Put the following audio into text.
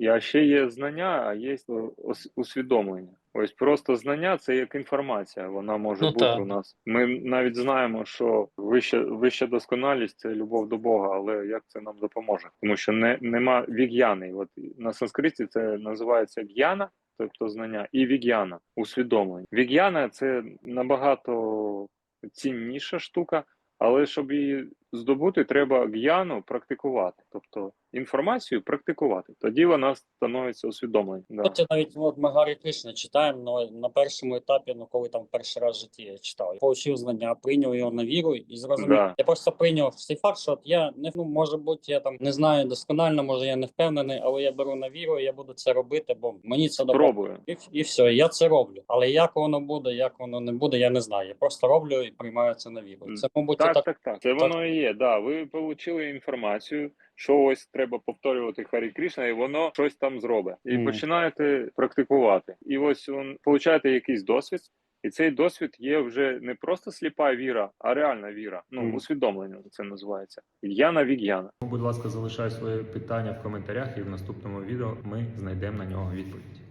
І а ще є знання, а є усвідомлення. Ось просто знання це як інформація. Вона може Ну, бути так. у нас. Ми навіть знаємо, що вища, вища досконалість це любов до Бога, але як це нам допоможе? Тому що не нема віг'яни. От на санскриті це називається г'яна, тобто знання, і віг'яна усвідомлення. Віг'яна це набагато цінніша штука, але щоб її здобути, треба г'яну практикувати, тобто інформацію практикувати. Тоді вона становиться усвідомленням. Да. От навіть от ми Гарі Кришна читаємо ну, на першому етапі, ну коли там перший раз в житті я читав. Получив знання, прийняв його на віру і зрозумів. Да. Я просто прийняв цей факт, що от я не ну, може бути, я там не знаю досконально, може я не впевнений, але я беру на віру, і я буду це робити, бо мені це. Спробую. І, і все, я це роблю. Але як воно буде, як воно не буде, я не знаю. Я просто роблю і приймаю це на віру. Це, мабуть, Так, так. так, так. Це воно і є. Да, ви отримали інформацію, що ось треба повторювати Харі Крішна, і воно щось там зробить. І mm. починаєте практикувати. І ось он получаєте якийсь досвід. І цей досвід є вже не просто сліпа віра, а реальна віра. Ну, mm. усвідомлення це називається. Яна віг'яна. Будь ласка, залишай своє питання в коментарях, і в наступному відео ми знайдемо на нього відповідь.